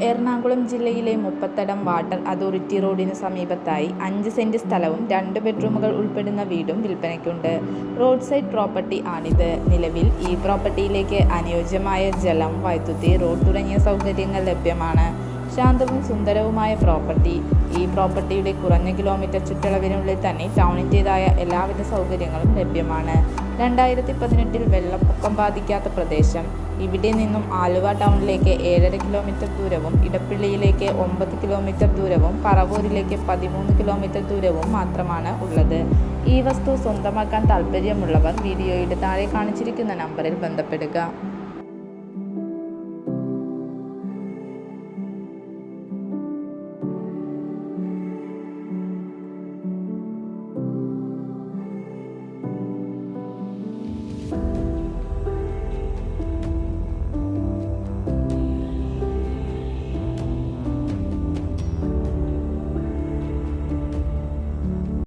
എറണാകുളം ജില്ലയിലെ Muppathadam water authority റോഡിന് സമീപത്തായി അഞ്ച് സെന്റ് സ്ഥലവും രണ്ട് ബെഡ്റൂമുകൾ ഉൾപ്പെടുന്ന വീടും വിൽപ്പനയ്ക്കുണ്ട്. റോഡ് സൈഡ് പ്രോപ്പർട്ടി ആണിത്. നിലവിൽ ഈ പ്രോപ്പർട്ടിയിലേക്ക് അനുയോജ്യമായ ജലം വൈദ്യുതി റോഡ് തുടങ്ങിയ സൗകര്യങ്ങൾ ലഭ്യമാണ്. ശാന്തവും സുന്ദരവുമായ പ്രോപ്പർട്ടി. ഈ പ്രോപ്പർട്ടിയുടെ കുറഞ്ഞ കിലോമീറ്റർ ചുറ്റളവിനുള്ളിൽ തന്നെ ടൗണിന്റേതായ എല്ലാവിധ സൗകര്യങ്ങളും ലഭ്യമാണ്. രണ്ടായിരത്തി പതിനെട്ടിൽ വെള്ളപ്പൊക്കം ബാധിക്കാത്ത പ്രദേശം. ഇവിടെ നിന്നും ആലുവ ടൗണിലേക്ക് ഏഴര കിലോമീറ്റർ ദൂരവും ഇടപ്പള്ളിയിലേക്ക് ഒമ്പത് കിലോമീറ്റർ ദൂരവും പറവൂരിലേക്ക് പതിമൂന്ന് കിലോമീറ്റർ ദൂരവും മാത്രമാണ് ഉള്ളത്. ഈ വസ്തു സ്വന്തമാക്കാൻ താൽപ്പര്യമുള്ളവർ വീഡിയോയുടെ താഴെ കാണിച്ചിരിക്കുന്ന നമ്പറിൽ ബന്ധപ്പെടുക.